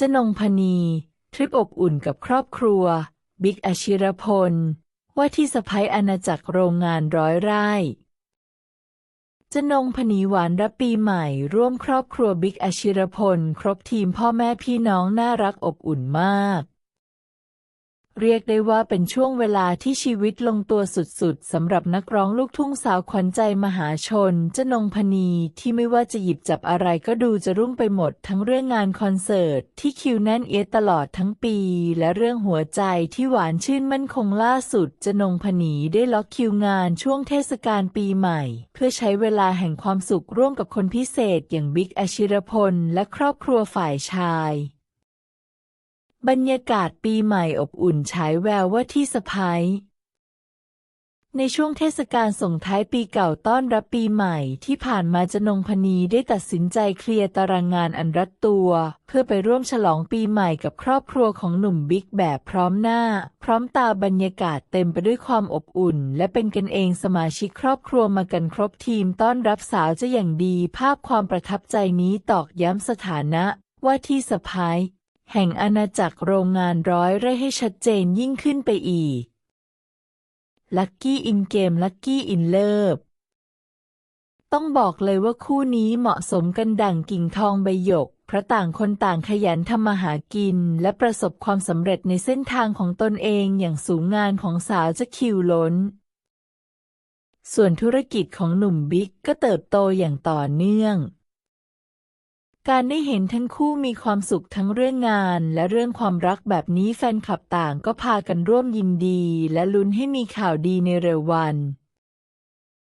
จนงพนี ทริปอบอุ่นกับครอบครัว บิ๊กอชิรพล ว่าที่สะพ้ยอาณาจักรโรงงานร้อยไร่จนงพนีหวานรับปีใหม่ ร่วมครอบครัวบิ๊กอชิรพล ครบทีมพ่อแม่พี่น้องน่ารักอบอุ่นมาก เรียกได้ว่าเป็นช่วงเวลาที่ชีวิตลงตัวสุดๆสำหรับนักร้องลูกทุ่งสาวขวัญใจมหาชนจนงพนีที่ไม่ว่าจะหยิบจับอะไรก็ดูจะรุ่งไปหมดทั้งเรื่องงานคอนเสิร์ต ที่คิวแน่นเอียดตลอดทั้งปี และเรื่องหัวใจที่หวานชื่นมั่นคงล่าสุดจนงพนีได้ล็อกคิวงานช่วงเทศกาลปีใหม่ เพื่อใช้เวลาแห่งความสุขร่วมกับคนพิเศษอย่างบิ๊กอชิรพลและครอบครัวฝ่ายชาย บรรยากาศปีใหม่อบอุ่นฉายแววว่าที่สะพ้ายในช่วงเทศกาลส่งท้ายปีเก่าต้อนรับปีใหม่ที่ผ่านมาจนงพนีได้ตัดสินใจเคลียร์ตารางงานอันรัดตัว เพื่อไปร่วมฉลองปีใหม่กับครอบครัวของหนุ่มบิ๊กแบบพร้อมหน้า พร้อมตาบรรยากาศเต็มไปด้วยความอบอุ่น และเป็นกันเองสมาชิกครอบครัวมากันครบทีมต้อนรับสาวจะอย่างดี ภาพความประทับใจนี้ตอกย้ำสถานะ ว่าที่สะพ้าย แห่งอาณาจักรโรงงานร้อยไร่ให้ชัดเจนยิ่งขึ้นไปอีก ลัคกี้อินเกมลัคกี้อินเลิฟต้องบอกเลยว่าคู่นี้เหมาะสมกันดั่งกิ่งทองใบหยก เพราะต่างคนต่างขยันทำมาหากิน และประสบความสำเร็จในเส้นทางของตนเองอย่างสูงงานของสาวจะคิวล้น ส่วนธุรกิจของหนุ่มบิ๊กก็เติบโตอย่างต่อเนื่อง การได้เห็นทั้งคู่มีความสุขทั้งเรื่องงานและเรื่องความรักแบบนี้แฟนคลับต่างก็พากันร่วมยินดี และลุ้นให้มีข่าวดีในเร็ววัน